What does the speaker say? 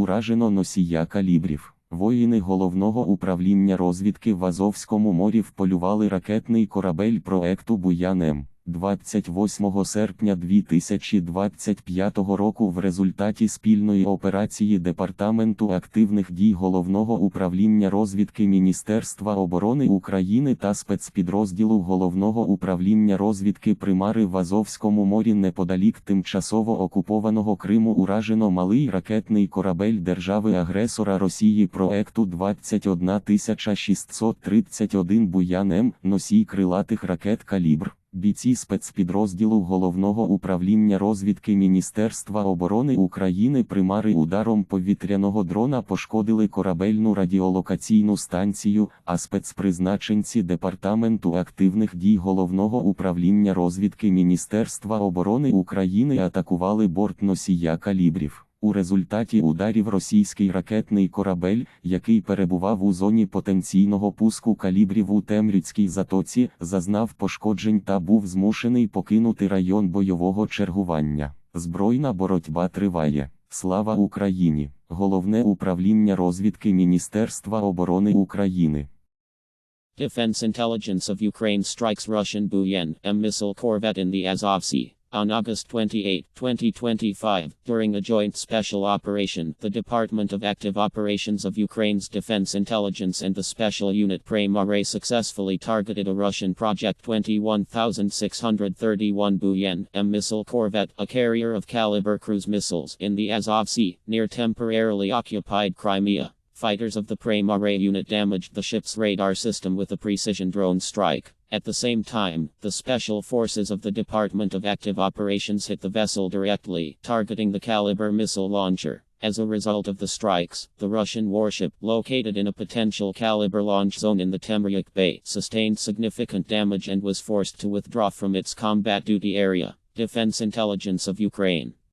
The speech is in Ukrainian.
Уражено носія калібрів. Воїни головного управління розвідки в Азовському морі вполювали ракетний корабель проекту Буян-М. 28 серпня 2025 року в результаті спільної операції Департаменту активних дій Головного управління розвідки Міністерства оборони України та спецпідрозділу Головного управління розвідки Примари в Азовському морі неподалік тимчасово окупованого Криму уражено малий ракетний корабель держави-агресора Росії проекту 21631 Буян-М, носій крилатих ракет «Калібр». Бійці спецпідрозділу Головного управління розвідки Міністерства оборони України примари ударом повітряного дрона пошкодили корабельну радіолокаційну станцію, а спецпризначенці Департаменту активних дій Головного управління розвідки Міністерства оборони України атакували борт носія калібрів. У результаті ударів російський ракетний корабель, який перебував у зоні потенційного пуску калібрів у Темрюцькій затоці, зазнав пошкоджень та був змушений покинути район бойового чергування. Збройна боротьба триває. Слава Україні! Головне управління розвідки Міністерства оборони України. Defense intelligence of Ukraine strikes Russian Buyan, a missile corvette in the Azov Sea. On August 28, 2025, during a joint special operation, the Department of Active Operations of Ukraine's Defense Intelligence and the Special Unit Premare successfully targeted a Russian Project 21631 Buyan, a missile corvette, a carrier of caliber cruise missiles, in the Azov Sea, near temporarily occupied Crimea. Fighters of the Premare unit damaged the ship's radar system with a precision drone strike. At the same time, the special forces of the Department of Active Operations hit the vessel directly, targeting the Caliber missile launcher. As a result of the strikes, the Russian warship, located in a potential Caliber launch zone in the Temryuk Bay, sustained significant damage and was forced to withdraw from its combat duty area. Defense Intelligence of Ukraine.